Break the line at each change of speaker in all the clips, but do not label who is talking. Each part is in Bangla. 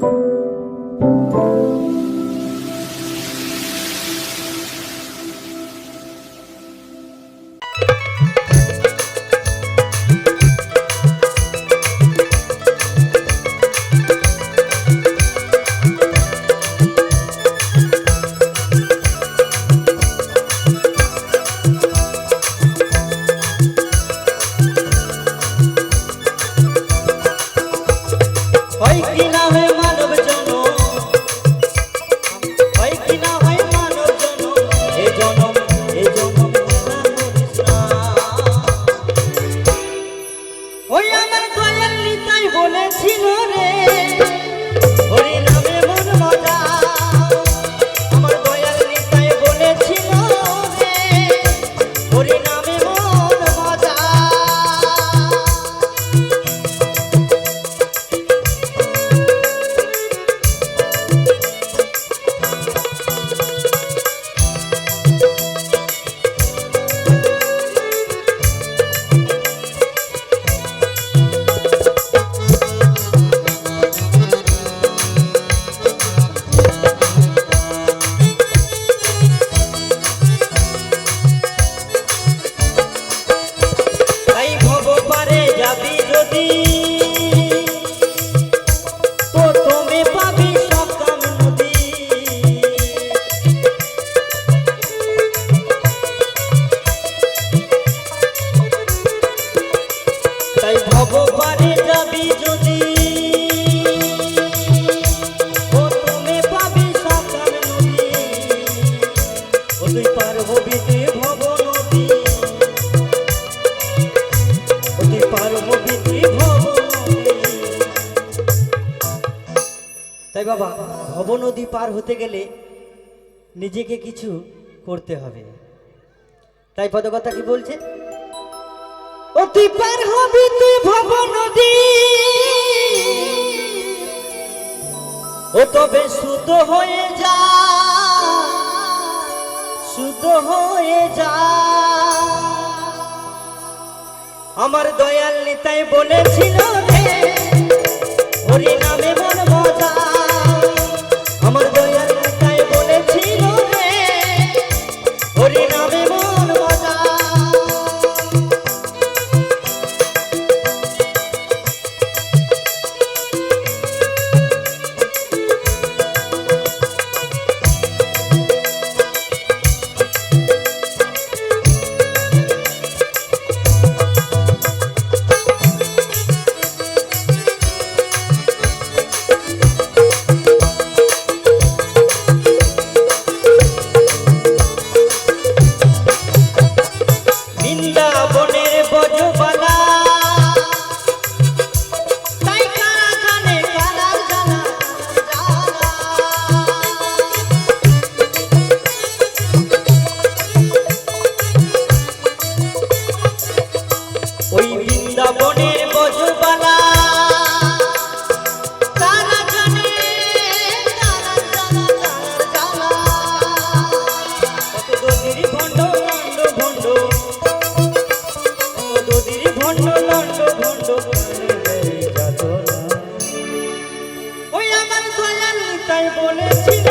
thank you ভগবানে যাবি যদি। ও তুমি পাবি সাকার নদী। ও তুই পার হবি তুই বাবা ভব নদী পার হতে গেলে নিজেকে কিছু করতে হবে। তাই পদকথা কি বলছে? অতি পার হবে তুই ভব নদী ও তবে শুদ্ধ হয়ে যা, শুদ্ধ হয়ে যা। আমার দয়াল নিতাই বলেছিল বলেছি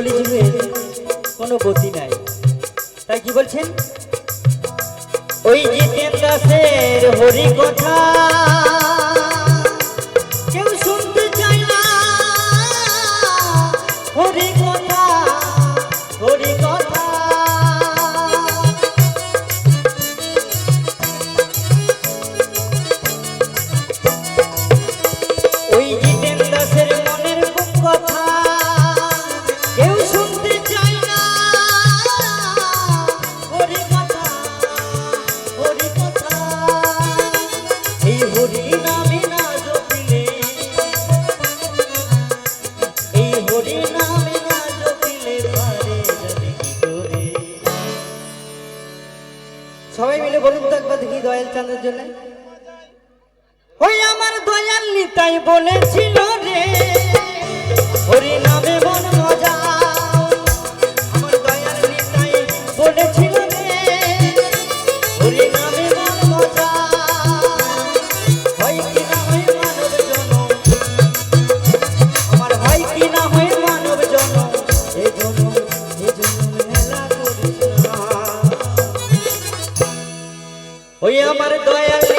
কলি জীবের কোনো গতি নাই। তাই কি বলছেন? ওই যে তেন দাসের হরিকথা জন্য ওই আমার দয়াল নিতাই বলেছিল রে। ওই আমার দয়াল